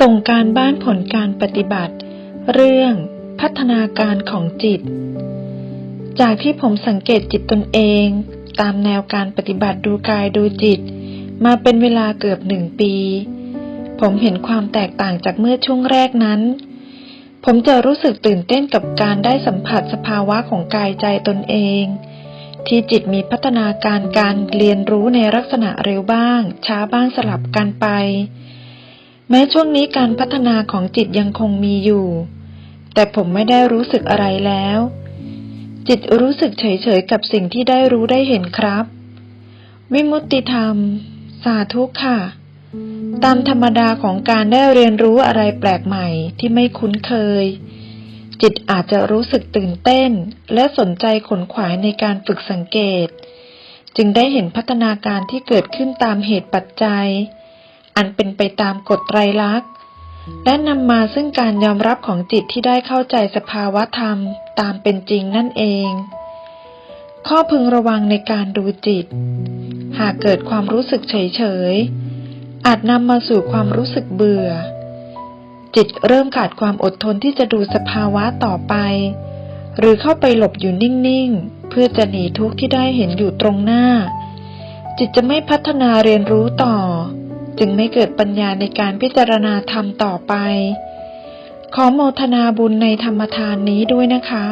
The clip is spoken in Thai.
ส่งการบ้านผลการปฏิบัติ เรื่องพัฒนาการของจิต จากที่ผมสังเกตจิตตนเอง ตามแนวการปฏิบัติดูกายดูจิต มาเป็นเวลาเกือบหนึ่งปี ผมเห็นความแตกต่างจากเมื่อช่วงแรกนั้น ผมจะรู้สึกตื่นเต้นกับการได้สัมผัสสภาวะของกายใจตนเอง ที่จิตมีพัฒนาการการเรียนรู้ในลักษณะเร็วบ้าง ช้าบ้างสลับกันไป แม้ช่วงนี้การพัฒนาของจิตยังคงมีอยู่ แต่ผมไม่ได้รู้สึกอะไรแล้ว จิตรู้สึกเฉยๆกับสิ่งที่ได้รู้ได้เห็นครับ วิมุตติธรรม สาธุค่ะ ตามธรรมดาของการได้เรียนรู้อะไรแปลกใหม่ที่ไม่คุ้นเคย จิตอาจจะรู้สึกตื่นเต้น และสนใจขนขวายในการฝึกสังเกต จึงได้เห็นพัฒนาการที่เกิดขึ้นตามเหตุปัจจัย อันเป็นไปตามกฎไตรลักษณ์ และนำมาซึ่งการยอมรับของจิตที่ได้เข้าใจสภาวะธรรมตามเป็นจริงนั่นเอง ข้อพึงระวังในการดูจิต หากเกิดความรู้สึกเฉยๆอาจนำมาสู่ความรู้สึกเบื่อ จิตเริ่มขาดความอดทนที่จะดูสภาวะต่อไป หรือเข้าไปหลบอยู่นิ่งๆ เพื่อจะหนีทุกข์ที่ได้เห็นอยู่ตรงหน้า จิตจะไม่พัฒนาเรียนรู้ต่อ จึงไม่เกิดปัญญาในการพิจารณาธรรมต่อไป ขอโมทนาบุญในธรรมทานนี้ด้วยนะคะ